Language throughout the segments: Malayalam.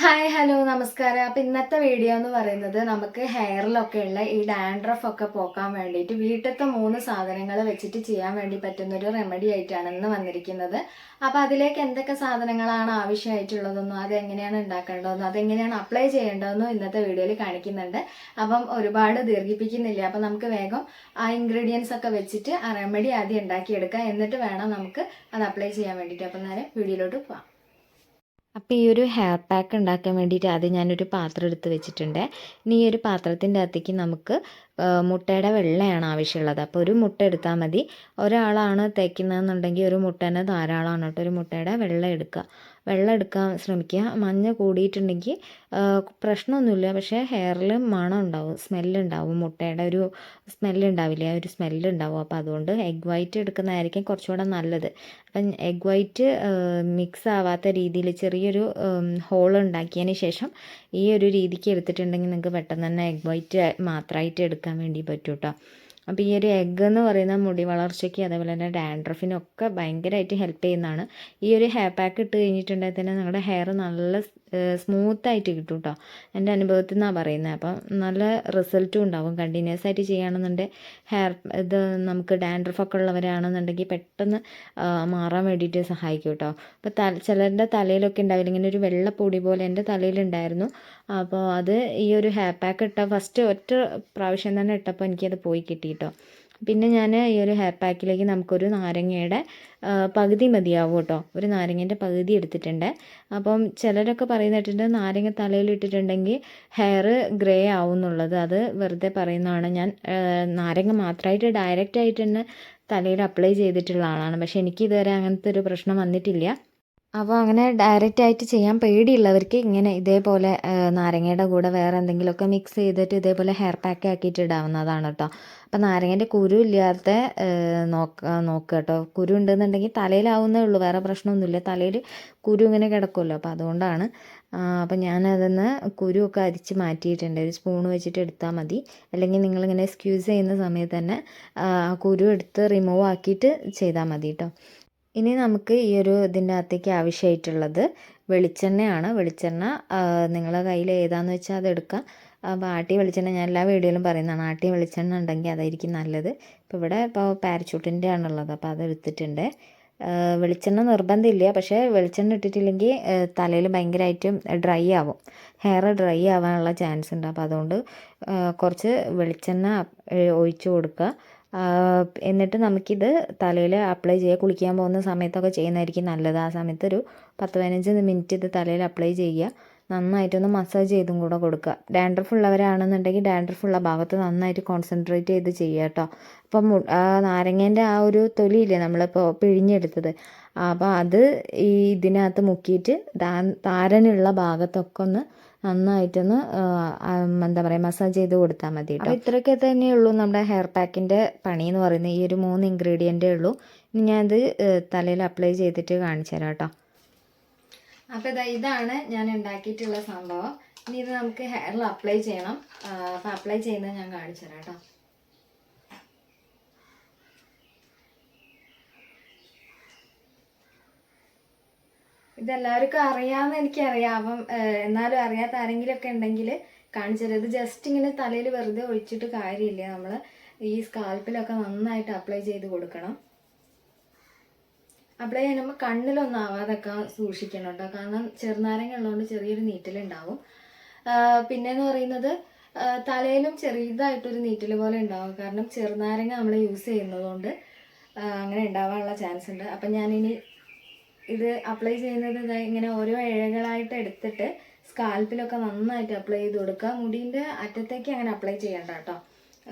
ഹായ് ഹലോ നമസ്കാരം. അപ്പം ഇന്നത്തെ വീഡിയോ എന്ന് പറയുന്നത് നമുക്ക് ഹെയറിലൊക്കെ ഉള്ള ഈ ഡാൻഡ്രഫ് ഒക്കെ പോക്കാൻ വേണ്ടിയിട്ട് വീട്ടിലത്തെ മൂന്ന് സാധനങ്ങൾ വെച്ചിട്ട് ചെയ്യാൻ വേണ്ടി പറ്റുന്ന ഒരു റെമഡി ആയിട്ടാണ് ഇന്ന് വന്നിരിക്കുന്നത്. അപ്പം അതിലേക്ക് എന്തൊക്കെ സാധനങ്ങളാണ് ആവശ്യമായിട്ടുള്ളതെന്നും അതെങ്ങനെയാണ് ഉണ്ടാക്കേണ്ടതെന്നും അതെങ്ങനെയാണ് അപ്ലൈ ചെയ്യേണ്ടതെന്നും ഇന്നത്തെ വീഡിയോയിൽ കാണിക്കുന്നുണ്ട്. അപ്പം ഒരുപാട് ദീർഘിപ്പിക്കുന്നില്ല. അപ്പം നമുക്ക് വേഗം ആ ഇൻഗ്രീഡിയൻസ് ഒക്കെ വെച്ചിട്ട് ആ റെമഡി ആദ്യം ഉണ്ടാക്കിയെടുക്കാം. എന്നിട്ട് വേണം നമുക്ക് അത് അപ്ലൈ ചെയ്യാൻ വേണ്ടിയിട്ട്. അപ്പം നേരെ വീഡിയോയിലോട്ട് പോവാം. അപ്പോൾ ഈ ഒരു ഹെയർ പാക്ക് ഉണ്ടാക്കാൻ വേണ്ടിയിട്ട് ആദ്യം ഞാനൊരു പാത്രം എടുത്ത് വെച്ചിട്ടുണ്ട്. ഇനി ഈ ഒരു പാത്രത്തിന്റെ അകത്തേക്ക് നമുക്ക് മുട്ടയുടെ വെള്ളയാണ് ആവശ്യമുള്ളത്. അപ്പോൾ ഒരു മുട്ട എടുത്താൽ മതി. ഒരാളാണ് തേക്കുന്നതെന്നുണ്ടെങ്കിൽ ഒരു മുട്ട തന്നെ ധാരാളമാണ് കേട്ടോ. ഒരു മുട്ടയുടെ വെള്ളം എടുക്കുക. വെള്ളം എടുക്കാൻ ശ്രമിക്കുക. മഞ്ഞ കൂടിയിട്ടുണ്ടെങ്കിൽ പ്രശ്നമൊന്നുമില്ല. പക്ഷേ ഹെയറിൽ മണം ഉണ്ടാവും സ്മെല്ലുണ്ടാവും മുട്ടയുടെ ഒരു സ്മെല്ലുണ്ടാവില്ല ഒരു സ്മെല്ലുണ്ടാവും അപ്പോൾ അതുകൊണ്ട് എഗ് വൈറ്റ് എടുക്കുന്നതായിരിക്കും കുറച്ചുകൂടെ നല്ലത്. അപ്പം എഗ് വൈറ്റ് മിക്സ് ആവാത്ത രീതിയിൽ ചെറിയൊരു ഹോൾ ഉണ്ടാക്കിയതിന് ശേഷം ഈ ഒരു രീതിക്ക് എടുത്തിട്ടുണ്ടെങ്കിൽ നിങ്ങൾക്ക് പെട്ടെന്ന് തന്നെ എഗ് വൈറ്റ് മാത്രമായിട്ട് എടുക്കാൻ വേണ്ടി പറ്റും കേട്ടോ അപ്പോൾ ഈ ഒരു എഗ്ഗ് എന്ന് പറയുന്ന മുടി വളർച്ചയ്ക്ക് അതേപോലെ തന്നെ ഡാൻഡ്രഫിനൊക്കെ ഭയങ്കരമായിട്ട് ഹെൽപ്പ് ചെയ്യുന്നതാണ്. ഈ ഒരു ഹെയർ പാക്ക് ഇട്ട് കഴിഞ്ഞിട്ടുണ്ടെങ്കിൽ തന്നെ നിങ്ങളുടെ ഹെയർ നല്ല സ്മൂത്തായിട്ട് കിട്ടും കേട്ടോ എന്റെ അനുഭവത്തിൽ നിന്നാണ് പറയുന്നത് അപ്പം നല്ല റിസൾട്ടും ഉണ്ടാവും. കണ്ടിന്യൂസ് ആയിട്ട് ചെയ്യുകയാണെന്നുണ്ടെങ്കിൽ ഹെയർ ഇത് നമുക്ക് ഡാൻഡ്രഫൊക്കെ ഉള്ളവരാണെന്നുണ്ടെങ്കിൽ പെട്ടെന്ന് മാറാൻ വേണ്ടിയിട്ട് സഹായിക്കും കേട്ടോ. അപ്പോൾ തല ചിലരുടെ തലയിലൊക്കെ ഉണ്ടാവില്ല. ഇങ്ങനെ ഒരു വെള്ളപ്പൊടി പോലെ എന്റെ തലയിലുണ്ടായിരുന്നു. അപ്പോൾ അത് ഈ ഒരു ഹെയർ പാക്ക് ഇട്ട ഫസ്റ്റ് ഒറ്റ പ്രാവശ്യം തന്നെ ഇട്ടപ്പോൾ എനിക്കത് പോയി കിട്ടി കേട്ടോ പിന്നെ ഞാൻ ഈ ഒരു ഹെയർ പാക്കിലേക്ക് നമുക്കൊരു നാരങ്ങയുടെ പകുതി മതിയാവും കേട്ടോ ഒരു നാരങ്ങേന്റെ പകുതി എടുത്തിട്ടുണ്ട്. അപ്പം ചിലരൊക്കെ പറയുന്ന കേട്ടിട്ട് നാരങ്ങ തലയിൽ ഇട്ടിട്ടുണ്ടെങ്കിൽ ഹെയർ ഗ്രേ ആവും എന്നുള്ളത് അത് വെറുതെ പറയുന്നതാണ്. ഞാൻ നാരങ്ങ മാത്രമായിട്ട് ഡയറക്റ്റ് ആയിട്ട് തന്നെ തലയിൽ അപ്ലൈ ചെയ്തിട്ടുള്ള ആളാണ്. പക്ഷേ എനിക്ക് ഇതുവരെ അങ്ങനത്തെ ഒരു പ്രശ്നം വന്നിട്ടില്ല. അപ്പോൾ അങ്ങനെ ഡയറക്റ്റ് ആയിട്ട് ചെയ്യാൻ പേടിയുള്ളവർക്ക് ഇങ്ങനെ ഇതേപോലെ നാരങ്ങയുടെ കൂടെ വേറെ എന്തെങ്കിലുമൊക്കെ മിക്സ് ചെയ്തിട്ട് ഇതേപോലെ ഹെയർ പാക്ക് ആക്കിയിട്ട് ഇടാവുന്നതാണ് കേട്ടോ അപ്പോൾ നാരങ്ങേന്റെ കുരു ഇല്ലാത്ത നോക്ക നോക്കുക കേട്ടോ കുരു ഉണ്ടെന്നുണ്ടെങ്കിൽ തലയിലാവുന്നേ ഉള്ളൂ. വേറെ പ്രശ്നമൊന്നുമില്ല. തലയിൽ കുരു ഇങ്ങനെ കിടക്കുമല്ലോ. അപ്പോൾ അതുകൊണ്ടാണ് അപ്പോൾ ഞാനതിന്ന് കുരുവൊക്കെ അരിച്ച് മാറ്റിയിട്ടുണ്ട്. ഒരു സ്പൂൺ വെച്ചിട്ട് എടുത്താൽ മതി. അല്ലെങ്കിൽ നിങ്ങളിങ്ങനെ സ്ക്യൂസ് ചെയ്യുന്ന സമയത്ത് തന്നെ ആ കുരു എടുത്ത് റിമൂവ് ആക്കിയിട്ട് ചെയ്താൽ മതി കേട്ടോ ഇനി നമുക്ക് ഈ ഒരു ഇതിന്റെ അകത്തേക്ക് ആവശ്യമായിട്ടുള്ളത് വെളിച്ചെണ്ണയാണ്. വെളിച്ചെണ്ണ നിങ്ങളുടെ കയ്യിൽ ഏതാണെന്ന് വെച്ചാൽ അത് എടുക്കാം. അപ്പോൾ ആട്ടിയ വെളിച്ചെണ്ണ ഞാൻ എല്ലാ വീഡിയോയിലും പറയുന്നതാണ്. ആട്ടി വെളിച്ചെണ്ണ ഉണ്ടെങ്കിൽ അതായിരിക്കും നല്ലത്. ഇപ്പോൾ ഇവിടെ ഇപ്പോൾ പാരച്ചൂട്ടിന്റെ ആണുള്ളത്. അപ്പോൾ അത് എടുത്തിട്ടുണ്ട്. വെളിച്ചെണ്ണ നിർബന്ധമില്ല. പക്ഷേ വെളിച്ചെണ്ണ ഇട്ടിട്ടില്ലെങ്കിൽ തലയിൽ ഭയങ്കരമായിട്ടും ഡ്രൈ ആവും. ഹെയർ ഡ്രൈ ആവാനുള്ള ചാൻസ് ഉണ്ട്. അപ്പോൾ അതുകൊണ്ട് കുറച്ച് വെളിച്ചെണ്ണ ഒഴിച്ചു കൊടുക്കുക. എന്നിട്ട് നമുക്കിത് തലയിൽ അപ്ലൈ ചെയ്യുക കുളിക്കാൻ പോകുന്ന സമയത്തൊക്കെ ചെയ്യുന്നതായിരിക്കും നല്ലത്. ആ സമയത്ത് ഒരു പത്ത് പതിനഞ്ച് മിനിറ്റ് ഇത് തലയിൽ അപ്ലൈ ചെയ്യുക. നന്നായിട്ടൊന്ന് മസാജ് ചെയ്തും കൂടെ കൊടുക്കുക. ഡാൻഡ്രഫ് ഉള്ളവരാണെന്നുണ്ടെങ്കിൽ ഡാൻഡ്രഫ് ഉള്ള ഭാഗത്ത് നന്നായിട്ട് കോൺസെൻട്രേറ്റ് ചെയ്ത് ചെയ്യുക കേട്ടോ. അപ്പം നാരങ്ങേന്റെ ആ ഒരു തൊലിയില്ലേ നമ്മളിപ്പോൾ പിഴിഞ്ഞെടുത്തത്. അപ്പോൾ അത് ഈ ഇതിനകത്ത് മുക്കിയിട്ട് താരനുള്ള ഭാഗത്തൊക്കെ ഒന്ന് നന്നായിട്ടൊന്ന് എന്താ പറയുക മസാജ് ചെയ്ത് കൊടുത്താൽ മതി കേട്ടോ അപ്പോൾ ഇത്രയൊക്കെ തന്നെയുള്ളൂ നമ്മുടെ ഹെയർ പാക്കിന്റെ പണി എന്ന് പറയുന്നത്. ഈ ഒരു മൂന്ന് ഇൻഗ്രീഡിയന്റേ ഉള്ളൂ. ഇനി ഞാനത് തലയിൽ അപ്ലൈ ചെയ്തിട്ട് കാണിച്ചു തരാം കേട്ടോ അപ്പോൾ ഇതാ ഇതാണ് ഞാൻ ഉണ്ടാക്കിയിട്ടുള്ള സംഭവം. ഇനി ഇത് നമുക്ക് ഹെയറിൽ അപ്ലൈ ചെയ്യണം. അപ്പോൾ അപ്ലൈ ചെയ്യുന്നത് ഞാൻ കാണിച്ചു തരാം കേട്ടോ ഇതെല്ലാവർക്കും അറിയാമെന്ന് എനിക്കറിയാം. അപ്പം എന്നാലും അറിയാത്ത ആരെങ്കിലും ഒക്കെ ഉണ്ടെങ്കിൽ കാണിച്ചു തരാം. ഇത് ജസ്റ്റ് ഇങ്ങനെ തലയിൽ വെറുതെ ഒഴിച്ചിട്ട് കാര്യമില്ല. നമ്മൾ ഈ സ്കാൽപ്പിലൊക്കെ നന്നായിട്ട് അപ്ലൈ ചെയ്ത് കൊടുക്കണം. അപ്ലൈ ചെയ്യുമ്പോൾ കണ്ണിലൊന്നും ആവാതൊക്കെ സൂക്ഷിക്കണം കേട്ടോ കാരണം ചെറുനാരങ്ങ ഉള്ളതുകൊണ്ട് ചെറിയൊരു നീറ്റലുണ്ടാവും. പിന്നെയെന്ന് പറയുന്നത് തലയിലും ചെറിയതായിട്ടൊരു നീറ്റൽ പോലെ ഉണ്ടാവും. കാരണം ചെറുനാരങ്ങ നമ്മൾ യൂസ് ചെയ്യുന്നതുകൊണ്ട് അങ്ങനെ ഉണ്ടാവാനുള്ള ചാൻസ് ഉണ്ട്. അപ്പം ഞാനിനി ഇത് അപ്ലൈ ചെയ്യുന്നത് ഇങ്ങനെ ഓരോ ഇഴകളായിട്ട് എടുത്തിട്ട് സ്കാൽപ്പിലൊക്കെ നന്നായിട്ട് അപ്ലൈ ചെയ്ത് കൊടുക്കുക. മുടീന്റെ അറ്റത്തേക്ക് അങ്ങനെ അപ്ലൈ ചെയ്യണ്ട കേട്ടോ.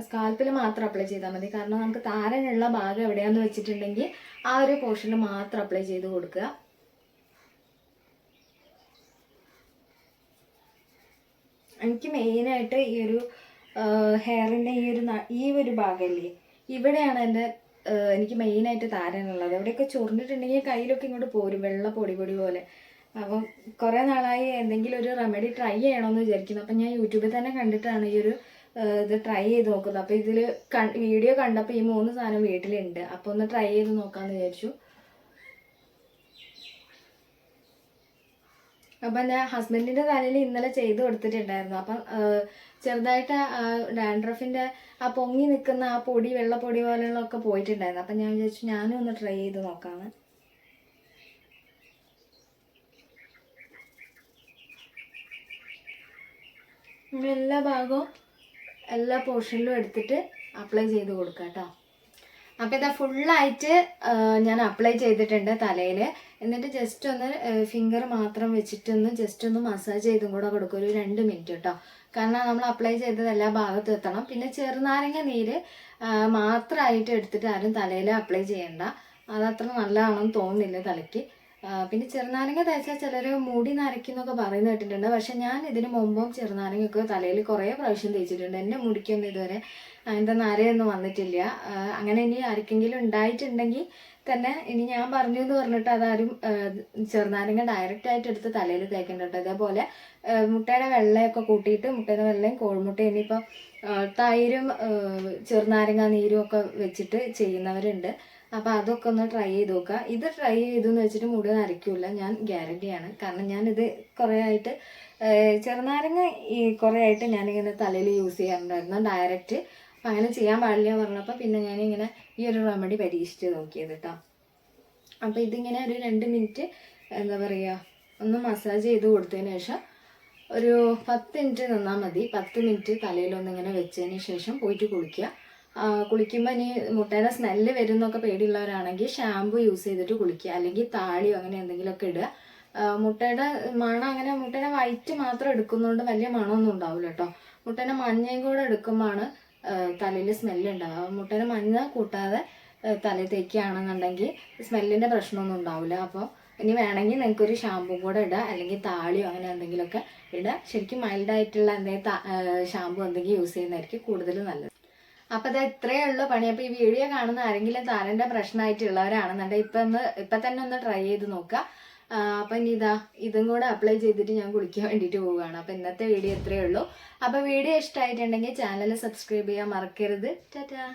സ്കാൽപ്പിൽ മാത്രം അപ്ലൈ ചെയ്താൽ മതി. കാരണം നമുക്ക് താരനുള്ള ഭാഗം എവിടെയാന്ന് വെച്ചിട്ടുണ്ടെങ്കിൽ ആ ഒരു പോർഷനിൽ മാത്രം അപ്ലൈ ചെയ്ത് കൊടുക്കുക. എനിക്ക് മെയിനായിട്ട് ഈ ഒരു ഹെയറിന്റെ ഈ ഒരു ഈ ഒരു ഭാഗമല്ലേ ഇവിടെയാണ് എന്റെ എനിക്ക് മെയിനായിട്ട് താരനുള്ളത്. അവിടെയൊക്കെ ചൊറിഞ്ഞിട്ടുണ്ടെങ്കിൽ കയ്യിലൊക്കെ ഇങ്ങോട്ട് പോരും വെള്ള പൊടി പൊടി പോലെ. അപ്പം കുറേ നാളായി എന്തെങ്കിലും ഒരു റെമഡി ട്രൈ ചെയ്യണമെന്ന് വിചാരിക്കുന്നു. അപ്പം ഞാൻ യൂട്യൂബിൽ തന്നെ കണ്ടിട്ടാണ് ഈ ഒരു ഇത് ട്രൈ ചെയ്ത് നോക്കുന്നത്. അപ്പോൾ ഇതിൽ വീഡിയോ കണ്ടപ്പോൾ ഈ മൂന്ന് സാധനം വീട്ടിലുണ്ട്. അപ്പോൾ ഒന്ന് ട്രൈ ചെയ്ത് നോക്കാമെന്ന് വിചാരിച്ചു. അപ്പം ഞാൻ ഹസ്ബൻഡിന്റെ തലയിൽ ഇന്നലെ ചെയ്ത് കൊടുത്തിട്ടുണ്ടായിരുന്നു. അപ്പം ചെറുതായിട്ട് ആ ഡാൻഡ്രഫിന്റെ ആ പൊങ്ങി നിൽക്കുന്ന ആ പൊടി വെള്ളപ്പൊടി പോലെയുള്ളതൊക്കെ പോയിട്ടുണ്ടായിരുന്നു. അപ്പം ഞാൻ വിചാരിച്ചു ഞാനും ഒന്ന് ട്രൈ ചെയ്ത് നോക്കാമെന്ന് എല്ലാ ഭാഗവും എല്ലാ പോർഷനിലും എടുത്തിട്ട് അപ്ലൈ ചെയ്ത് കൊടുക്കാം കേട്ടോ അപ്പോൾ ഇതാ ഫുള്ളായിട്ട് ഞാൻ അപ്ലൈ ചെയ്തിട്ടുണ്ട് തലയിൽ എന്നിട്ട് ജസ്റ്റ് ഒന്ന് ഫിംഗർ മാത്രം വെച്ചിട്ടൊന്ന് ജസ്റ്റ് ഒന്ന് മസാജ് ചെയ്തും കൂടെ കൊടുക്കും. ഒരു രണ്ട് മിനിറ്റ് കേട്ടോ കാരണം നമ്മൾ അപ്ലൈ ചെയ്തത് എല്ലാ ഭാഗത്തും എത്തണം. പിന്നെ ചെറുനാരങ്ങ നീര് മാത്രമായിട്ട് എടുത്തിട്ട് ആരും തലയിൽ അപ്ലൈ ചെയ്യണ്ട. അതത്ര നല്ലതാണെന്ന് തോന്നുന്നില്ല തലയ്ക്ക്. പിന്നെ ചെറുനാരങ്ങ തേച്ചാൽ ചിലർ മുടി നരയ്ക്കുന്നൊക്കെ പറയുന്ന കേട്ടിട്ടുണ്ട്. പക്ഷെ ഞാൻ ഇതിന് മുമ്പും ചെറുനാരങ്ങയൊക്കെ തലയിൽ കുറേ പ്രാവശ്യം തേച്ചിട്ടുണ്ട്. എന്റെ മുടിക്കൊന്നും ഇതുവരെ അങ്ങനത്തെ നരയൊന്നും വന്നിട്ടില്ല. അങ്ങനെ ഇനി ആർക്കെങ്കിലും ഉണ്ടായിട്ടുണ്ടെങ്കിൽ തന്നെ ഇനി ഞാൻ പറഞ്ഞു എന്ന് പറഞ്ഞിട്ട് അതാരും ചെറുനാരങ്ങ ഡയറക്റ്റ് ആയിട്ട് എടുത്ത് തലയിൽ തേക്കേണ്ട കേട്ടോ. ഇതേപോലെ മുട്ടയുടെ വെള്ളയൊക്കെ കൂട്ടിയിട്ട് മുട്ടയുടെ വെള്ളയും കോഴിമുട്ടയും ഇനിയിപ്പോൾ തൈരും ചെറുനാരങ്ങ നീരും ഒക്കെ വെച്ചിട്ട് ചെയ്യുന്നവരുണ്ട്. അപ്പോൾ അതൊക്കെ ഒന്ന് ട്രൈ ചെയ്ത് നോക്കുക. ഇത് ട്രൈ ചെയ്തു എന്ന് വെച്ചിട്ട് മുടി നരയ്ക്കില്ല ഞാൻ ഗ്യാരണ്ടിയാണ് കാരണം ഞാനിത് കുറേ ആയിട്ട് ചെറുനാരങ്ങ ഈ കുറേ ആയിട്ട് ഞാനിങ്ങനെ തലയിൽ യൂസ് ചെയ്യാറുണ്ടായിരുന്നു. ഡയറക്റ്റ് അപ്പം അങ്ങനെ ചെയ്യാൻ പാടില്ല പറഞ്ഞപ്പോൾ പിന്നെ ഞാനിങ്ങനെ ഈ ഒരു റെമഡി പരീക്ഷിച്ച് നോക്കിയത് കേട്ടോ അപ്പോൾ ഇതിങ്ങനെ ഒരു രണ്ട് മിനിറ്റ് എന്താ പറയുക ഒന്ന് മസാജ് ചെയ്ത് കൊടുത്തതിന് ശേഷം ഒരു പത്ത് മിനിറ്റ് നിന്നാൽ മതി. പത്ത് മിനിറ്റ് തലയിലൊന്നിങ്ങനെ വെച്ചതിന് ശേഷം പോയിട്ട് കുളിക്കുക. കുളിക്കുമ്പോൾ ഇനി മുട്ടയുടെ സ്മെല്ല് വരും എന്നൊക്കെ പേടിയുള്ളവരാണെങ്കിൽ ഷാമ്പു യൂസ് ചെയ്തിട്ട് കുളിക്കുക. അല്ലെങ്കിൽ താളിയോ അങ്ങനെ എന്തെങ്കിലുമൊക്കെ ഇടുക. മുട്ടയുടെ മണം അങ്ങനെ മുട്ടയുടെ വൈറ്റ് മാത്രം എടുക്കുന്നതുകൊണ്ട് വലിയ മണമൊന്നും ഉണ്ടാവില്ല കേട്ടോ മുട്ടേനെ മഞ്ഞയും കൂടെ എടുക്കുമ്പോഴാണ് തലയിൽ സ്മെല്ല് ഉണ്ടാവുക. മുട്ടേനെ മഞ്ഞ കൂട്ടാതെ തല തേക്കുകയാണെന്നുണ്ടെങ്കിൽ സ്മെല്ലിന്റെ പ്രശ്നമൊന്നും ഉണ്ടാവില്ല അപ്പോൾ ഇനി വേണമെങ്കിൽ നിങ്ങൾക്കൊരു ഷാമ്പൂ കൂടെ ഇടുക. അല്ലെങ്കിൽ താളിയോ അങ്ങനെ എന്തെങ്കിലുമൊക്കെ ഇടുക. ശരിക്കും മൈൽഡായിട്ടുള്ള എന്തെങ്കിലും ഷാമ്പൂ എന്തെങ്കിലും യൂസ് ചെയ്യുന്നതായിരിക്കും കൂടുതൽ നല്ലത്. അപ്പോൾ അത് ഇത്രയേ ഉള്ളൂ പണി. അപ്പോൾ ഈ വീഡിയോ കാണുന്ന ആരെങ്കിലും താരന്റെ പ്രശ്നമായിട്ടുള്ളവരാണെന്നുണ്ടെങ്കിൽ ഇപ്പം ഒന്ന് ഇപ്പം തന്നെ ഒന്ന് ട്രൈ ചെയ്ത് നോക്കുക. അപ്പം ഇനി ഇതാ ഇതും കൂടെ അപ്ലൈ ചെയ്തിട്ട് ഞാൻ കുളിക്കാൻ വേണ്ടിട്ട് പോവുകയാണ്. അപ്പോൾ ഇന്നത്തെ വീഡിയോ ഇത്രയേ ഉള്ളൂ. അപ്പോൾ വീഡിയോ ഇഷ്ടമായിട്ടുണ്ടെങ്കിൽ ചാനൽ സബ്സ്ക്രൈബ് ചെയ്യാൻ മറക്കരുത്. ടാറ്റാ.